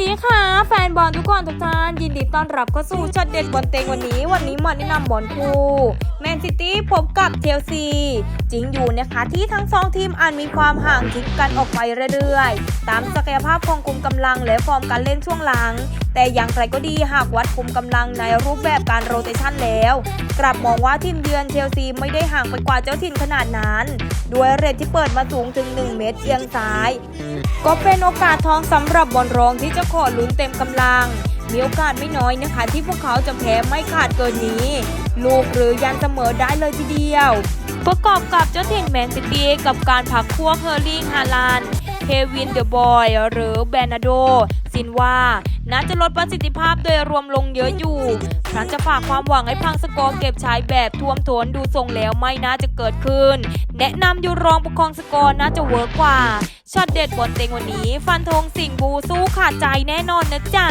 ดีค่ะ แฟนบอลทุกคนทุกท่าน ยินดีต้อนรับเข้าสู่ช็อตเด็ดบอลเต็งวันนี้ วันนี้มาแนะนำบอลคู่ แมนซิตี้พบกับเชลซีจริงอยู่นะคะที่ทั้งสองทีมอาจมีความห่างทิ้งกันออกไปเรื่อยๆ ตามศักยภาพของกลุ่มกำลังและฟอร์มการเล่นช่วงหลัง แต่อย่างไรก็ดีหากวัดกลุ่มกำลังในรูปแบบการโรเตชันแล้ว กลับมองว่าทีมเยือนเชลซีไม่ได้ห่างไปกว่าเจ้าถิ่นขนาดนั้น ด้วยเรทที่เปิดมาสูงถึง 1 เมตรเอียงซ้าย ก็เป็นโอกาสทองสำหรับบอลรองที่จะขอลุ้นเต็มกำลัง มีโอกาสไม่น้อยนะคะ ที่พวกเขาจะแพ้ไม่ขาดเกินนี้ ลูกหรือยันเสมอได้เลยทีเดียว ประกอบกับเจ้าถิ่นแมนซิตี้กับการพักพวกเฮอร์ลิงฮาลานเฮวินเดอะบอยหรือแบรนาโดซินว่าน่าจะลดประสิทธิภาพโดยรวมลงเยอะอยู่ครั้นจะฝากความหวังให้พังสกอร์เก็บใช้แบบท่วมท้นดูทรงแล้วไม่น่าจะเกิดขึ้น แนะนำอยู่รองประคองสกอร์น่าจะเวิร์กกว่าช็อตเด็ดบนเต็งวันนี้ ฟันธงสิงบูสู้ขาดใจแน่นอนนะจ๊ะ